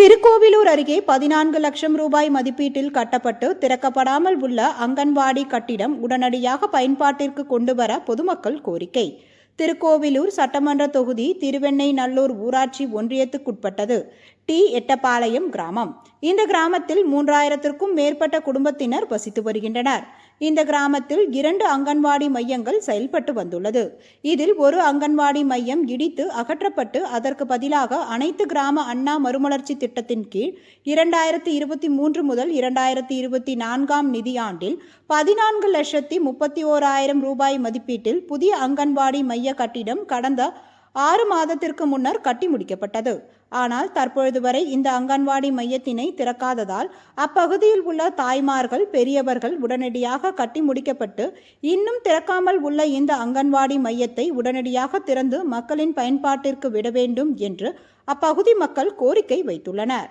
திருக்கோவிலூர் அருகே பதினான்கு லட்சம் ரூபாய் மதிப்பீட்டில் கட்டப்பட்டு திறக்கப்படாமல் உள்ள அங்கன்வாடி கட்டிடம் உடனடியாக பயன்பாட்டிற்கு கொண்டுவர பொதுமக்கள் கோரிக்கை. திருக்கோவிலூர் சட்டமன்ற தொகுதி திருவெண்ணெய்நல்லூர் ஊராட்சி ஒன்றியத்துக்குட்பட்டது. டி எட்டப்பாளையம் கிராமம். இந்த கிராமத்தில் மூன்றாயிரத்திற்கும் மேற்பட்ட குடும்பத்தினர் வசித்து வருகின்றனர். இந்த கிராமத்தில் இரண்டு அங்கன்வாடி மையங்கள் செயல்பட்டு வந்துள்ளது. இதில் ஒரு அங்கன்வாடி மையம் இடித்து அகற்றப்பட்டு அதற்கு பதிலாக அனைத்து கிராம அண்ணா மறுமலர்ச்சி திட்டத்தின் கீழ் இரண்டாயிரத்தி இருபத்தி மூன்று முதல் இரண்டாயிரத்தி இருபத்தி நான்காம் நிதியாண்டில் பதினான்கு லட்சத்தி முப்பத்தி ஓராயிரம் ரூபாய் மதிப்பீட்டில் புதிய அங்கன்வாடி மைய கட்டிடம் கடந்த ஆறு மாதத்திற்கு முன்னர் கட்டி முடிக்கப்பட்டது. ஆனால் தற்பொழுது வரை இந்த அங்கன்வாடி மையத்தினை திறக்காததால் அப்பகுதியில் உள்ள தாய்மார்கள் பெரியவர்கள் உடனடியாக கட்டி முடிக்கப்பட்டு இன்னும் திறக்காமல் உள்ள இந்த அங்கன்வாடி மையத்தை உடனடியாக திறந்து மக்களின் பயன்பாட்டிற்கு விட வேண்டும் என்று அப்பகுதி மக்கள் கோரிக்கை வைத்துள்ளனர்.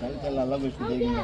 கல் நல்லா போய் சுத்திருக்கீங்க